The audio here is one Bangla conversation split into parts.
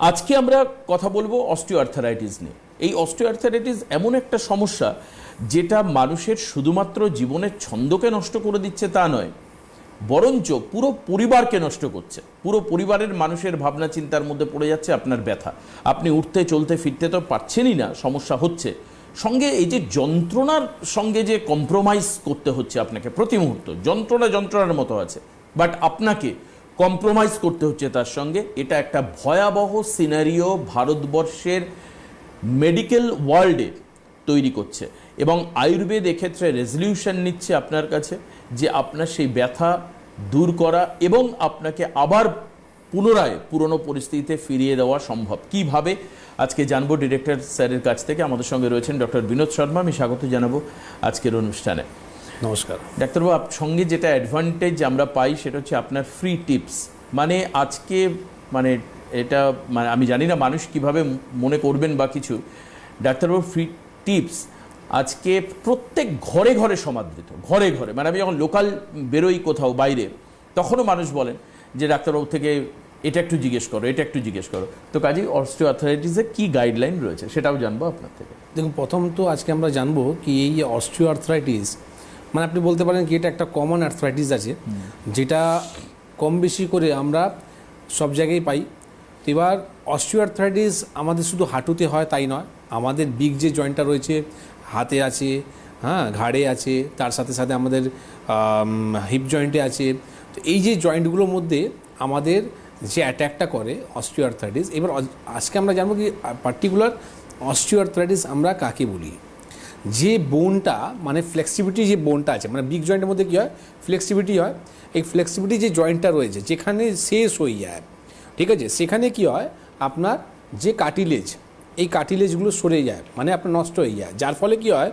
আজকে আমরা কথা বলব অস্টিওআর্থারাইটিস নিয়ে। এই অস্টিওআর্থারাইটিস এমন একটা সমস্যা যেটা মানুষের শুধুমাত্র জীবনের ছন্দকে নষ্ট করে দিচ্ছে তা নয়, বরঞ্চ পুরো পরিবারকে নষ্ট করছে। পুরো পরিবারের মানুষের ভাবনা চিন্তার মধ্যে পড়ে যাচ্ছে আপনার ব্যথা। আপনি উঠতে, চলতে, ফিরতে তো পারছেনই না, সমস্যা হচ্ছে। সঙ্গে এই যে যন্ত্রণার সঙ্গে যে কম্প্রোমাইজ করতে হচ্ছে আপনাকে প্রতি মুহূর্ত, যন্ত্রণা যন্ত্রণার মতো আছে। বাট আপনাকে কম্প্রোমাইজ করতে হচ্ছে তার সঙ্গে। এটা একটা ভয়াবহ সিনারিও ভারতবর্ষের মেডিকেল ওয়ার্ল্ডে তৈরি করছে। এবং আয়ুর্বেদ এক্ষেত্রে রেজলিউশন নিচ্ছে আপনার কাছে যে আপনার সেই ব্যথা দূর করা এবং আপনাকে আবার পুনরায় পুরনো পরিস্থিতিতে ফিরিয়ে দেওয়া সম্ভব। কীভাবে? আজকে জানব ডিরেক্টর স্যারের কাছ থেকে। আমাদের সঙ্গে রয়েছেন ডক্টর বিনোদ শর্মা। আমি স্বাগত জানাব আজকের অনুষ্ঠানে। নমস্কার। ডাক্তারবাবু সঙ্গে যেটা অ্যাডভান্টেজ আমরা পাই সেটা হচ্ছে আপনার ফ্রি টিপস মানে আজকে মানে এটা মানে আমি জানি না মানুষ কীভাবে মনে করবেন বা কিছু। ডাক্তারবাবু ফ্রি টিপস আজকে প্রত্যেক ঘরে ঘরে সমাদৃত ঘরে ঘরে। মানে আমি যখন লোকাল বেরোই কোথাও বাইরে তখনও মানুষ বলেন যে ডাক্তারবাবু থেকে এটা একটু জিজ্ঞেস করো এটা একটু জিজ্ঞেস করো। তো কাজে কাজেই অস্টিওআর্থারাইটিসের কি গাইডলাইন রয়েছে সেটাও জানব আপনার থেকে। দেখুন প্রথম তো আজকে আমরা জানব কি এই অস্ট্রিও আর্থ্রাইটিস মানে আপনি বলতে পারেন কি, এটা একটা কমন আর্থ্রাইটিস আছে, যেটা কম বেশি করে আমরা সব জায়গায় পাই। তো এবার অস্ট্রিও আর্থ্রাইটিস আমাদের শুধু হাঁটুতে হয় তাই নয়, আমাদের বিগ যে জয়েন্টটা রয়েছে, হাতে আছে হ্যাঁ ঘাড়ে আছে, তার সাথে সাথে আমাদের হিপ জয়েন্টে আছে। তো এই যে জয়েন্টগুলোর মধ্যে আমাদের যে অ্যাট্যাকটা করে অস্ট্রিওআর্থ্রাইটিস এবার আজকে আমরা জানব কি পার্টিকুলার অস্ট্রিওআর্থ্রাইটিস আমরা কাকে বলি? যে বোনটা মানে ফ্লেক্সিবিলিটি যে বোনটা আছে মানে বিগ জয়েন্টের মধ্যে কী হয়? ফ্লেক্সিবিলিটি হয়। এই ফ্লেক্সিবিলিটি যে জয়েন্টটা রয়েছে, যেখানে শেষ হয়ে যায়, ঠিক আছে? সেখানে কি হয়? আপনার যে কাটিলেজ এই কাটিলেজগুলো সরে যায় মানে আপনার নষ্ট হয়ে যায়। যার ফলে কি হয়?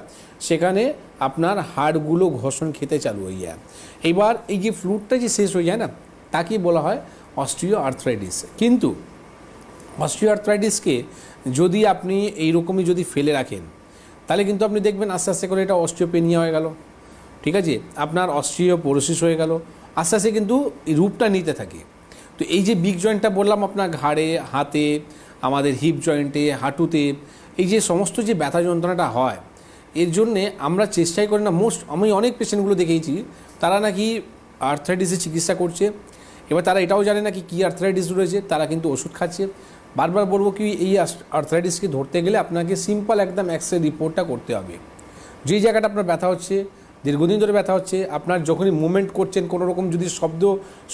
সেখানে আপনার হাড়গুলো ঘষণ খেতে চালু হয়ে যায়। এবার এই যে ফ্লুটটা যে শেষ হয়ে যায় না, তাকে বলা হয় অস্ট্রিও আর্থ্রাইটিস কিন্তু অস্ট্রিও আর্থ্রাইটিসকে যদি আপনি এইরকমই যদি ফেলে রাখেন তাহলে কিন্তু আপনি দেখবেন আস্তে আস্তে করে এটা অস্ট্রিওপেনিয়া হয়ে গেল। ঠিক আছে? আপনার অস্ট্রিও পোরোসিস হয়ে গেল। আস্তে আস্তে কিন্তু রূপটা নিতে থাকে। তো এই যে বিগ জয়েন্টটা বললাম আপনার ঘাড়ে, হাতে, আমাদের হিপ জয়েন্টে হাঁটুতে, এই যে সমস্ত যে ব্যথা যন্ত্রণাটা হয়, এর জন্যে আমরা চেষ্টাই করি না মোস্ট আমি অনেক পেশেন্টগুলো দেখেছি, তারা নাকি আর্থ্রাইটিসের চিকিৎসা করছে। এবার তারা এটাও জানে না কি, কী আর্থ্রাইটিস রয়েছে, তারা কিন্তু ওষুধ খাচ্ছে। বারবার বলব কি এই আর্থ্রাইটিসকে ধরতে গেলে আপনাকে সিম্পল একদম এক্সরে রিপোর্টটা করতে হবে। যেই জায়গাটা আপনার ব্যথা হচ্ছে, দীর্ঘদিন ধরে ব্যথা হচ্ছে, আপনার যখনই মুভমেন্ট করছেন, কোনো রকম যদি শব্দ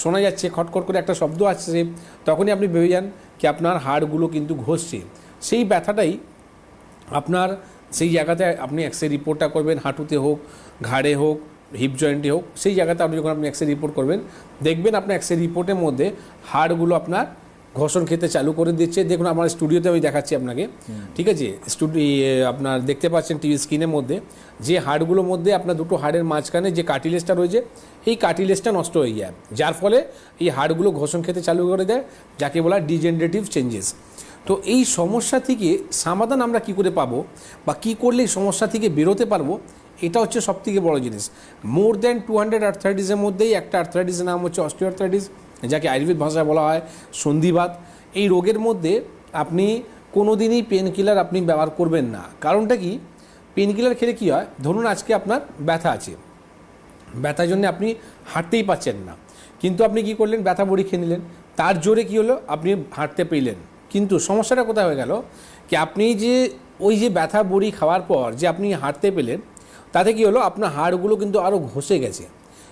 শোনা যাচ্ছে, খটখট করে একটা শব্দ আসছে, তখনই আপনি ভেবে যান কি আপনার হাড়গুলো কিন্তু ঘষছে। সেই ব্যথাটাই আপনার সেই জায়গাতে আপনি এক্সরে রিপোর্টটা করবেন, হাঁটুতে হোক, ঘাড়ে হোক হিপ জয়েন্টে হোক, সেই জায়গাতে আপনি যখন আপনি এক্সরে রিপোর্ট করবেন, দেখবেন আপনার এক্সরে রিপোর্টের মধ্যে হাড়গুলো আপনার ঘষণ খেতে চালু করে দিচ্ছে। দেখুন, আমার স্টুডিওতে আমি দেখাচ্ছি আপনাকে। ঠিক আছে? স্টুডিও আপনার দেখতে পাচ্ছেন টিভি স্ক্রিনের মধ্যে। যে হাড়গুলোর মধ্যে আপনার দুটো হাড়ের মাঝখানে যে কাটিলেসটা রয়েছে, এই কাটিলেসটা নষ্ট হয়ে যায়। যার ফলে এই হাড়গুলো ঘষণ খেতে চালু করে দেয়, যাকে বলা ডিজেনারেটিভ চেঞ্জেস। তো এই সমস্যা থেকে সমাধান আমরা কি করে পাবো বা কি করলে এই সমস্যা থেকে বেরোতে পারব, এটা হচ্ছে সব থেকে বড় জিনিস। মোর দ্যান টু হান্ড্রেড আর্থ্রাইটিসের মধ্যেই একটা আর্থ্রাইটিসের নাম হচ্ছে অস্টিওআর্থ্রাইটিস। যাকে আয়ুর্বেদ ভাষায় বলা হয় সন্ধিবাত, এই রোগের মধ্যে আপনি কোনো দিনই পেন কিলার আপনি ব্যবহার করবেন না। কারণটা কি? পেন কিলার খেলে কী হয়? ধরুন আজকে আপনার ব্যথা আছে। ব্যথার জন্য আপনি হাঁটতেই পাচ্ছেন না। কিন্তু আপনি কি করলেন? ব্যথা বড়ি খেয়ে নিলেন। তার জোরে কি হলো? আপনি হাঁটতে পেলেন। কিন্তু সমস্যাটা কোথায় হয়ে গেল? কি আপনি যে ওই যে ব্যথা বড়ি খাওয়ার পর যে আপনি হাঁটতে পেলেন, তাতে কি হলো? আপনার হাড়গুলো কিন্তু আরও ঘষে গেছে।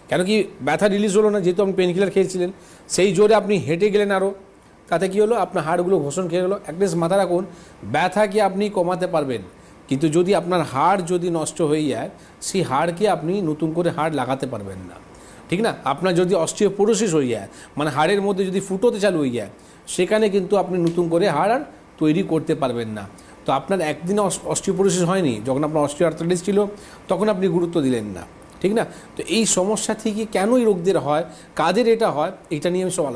কেন কি ব্যথা রিলিজ হলো না? যেহেতু আপনি পেনকিলার খেয়েছিলেন, সেই জোরে আপনি হেঁটে গেলেন আরও তাতে কি হলো? আপনার হাড়গুলো ঘোষণ খেয়ে গেলো। অ্যাটলিস্ট মাথা রাখুন ব্যথাকে আপনি কমাতে পারবেন? কিন্তু যদি আপনার হাড় যদি নষ্ট হয়ে যায়, সেই হাড়কে আপনি নতুন করে হাড় লাগাতে পারবেন না। ঠিক না? আপনার যদি অস্টিওপোরোসিস হয়ে যায় মানে হাড়ের মধ্যে যদি ফুটোতে চালু হয়ে যায়, সেখানে কিন্তু আপনি নতুন করে হাড় আর তৈরি করতে পারবেন না। তো আপনার একদিনে অস্টিওপোরোসিস হয়নি। যখন আপনার অস্টিওআর্থ্রাইটিস ছিল, তখন আপনি গুরুত্ব দিলেন না। ঠিক না? তো এই সমস্যা থেকে কেন এই রোগদের হয়? কাদের এটা হয়? এটা নিয়ে আমি সব আলোচনা